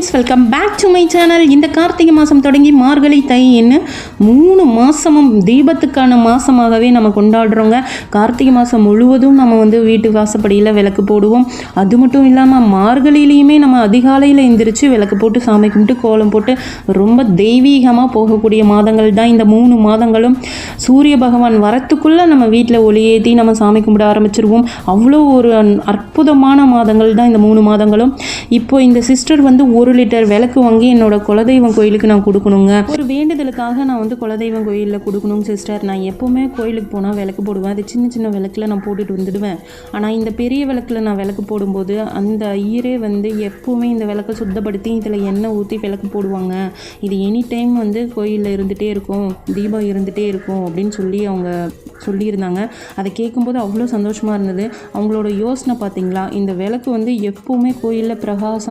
Friends welcome back to my channel இந்த கார்த்திகை மாதம் தொடங்கி மார்கழி தை என்ன மூணு மாதமும் தீபத்துக்கான மாதமாகவே நம்ம கொண்டாடுறோங்க. கார்த்திகை மாதம் முழுவதும் நம்ம வந்து வீட்டு வாசப்படியில் விளக்கு போடுவோம். அது மட்டும் இல்லாமல் மார்கழியிலையுமே நம்ம அதிகாலையில் எந்திரிச்சு விளக்கு போட்டு சாமி கும்பிட்டு கோலம் போட்டு ரொம்ப தெய்வீகமாக போகக்கூடிய மாதங்கள் தான் இந்த மூணு மாதங்களும். சூரிய பகவான் வரத்துக்குள்ளே நம்ம வீட்டில் ஒளியேற்றி நம்ம சாமி கும்பிட ஆரம்பிச்சிருவோம். அவ்வளோ ஒரு அற்புதமான மாதங்கள் தான் இந்த மூணு மாதங்களும். இப்போ இந்த சிஸ்டர் வந்து ஒரு லிட்டர் விளக்கு வாங்கி என்னோட குலதெய்வம் கோயிலுக்கு நான் கொடுக்கணுங்க. ஒரு வேண்டுதலுக்காக நான் வந்து குலதெய்வம் கோயிலில் கொடுக்கணும் சிஸ்டர் நான் எப்போவுமே கோயிலுக்கு போனால் விளக்கு போடுவேன். அது சின்ன சின்ன விளக்கில் நான் போட்டுட்டு வந்துடுவேன். ஆனால் இந்த பெரிய விளக்கில் நான் விளக்கு போடும்போது அந்த ஈரே வந்து எப்போவுமே இந்த விளக்கை சுத்தப்படுத்தி இதில் எண்ணெய் ஊற்றி விளக்கு போடுவாங்க. இது எனி டைம் வந்து கோயிலில் இருந்துகிட்டே இருக்கும். தீபம் இருந்துகிட்டே இருக்கும் அப்படின்னு சொல்லி அவங்க சொல்லியிருந்தாங்க. அதை கேட்கும்போது அவ்வளோ சந்தோஷமாக இருந்தது. அவங்களோட யோசனை பார்த்தீங்களா இந்த விளக்கு வந்து எப்போவுமே கோயிலில் பிரகாசம்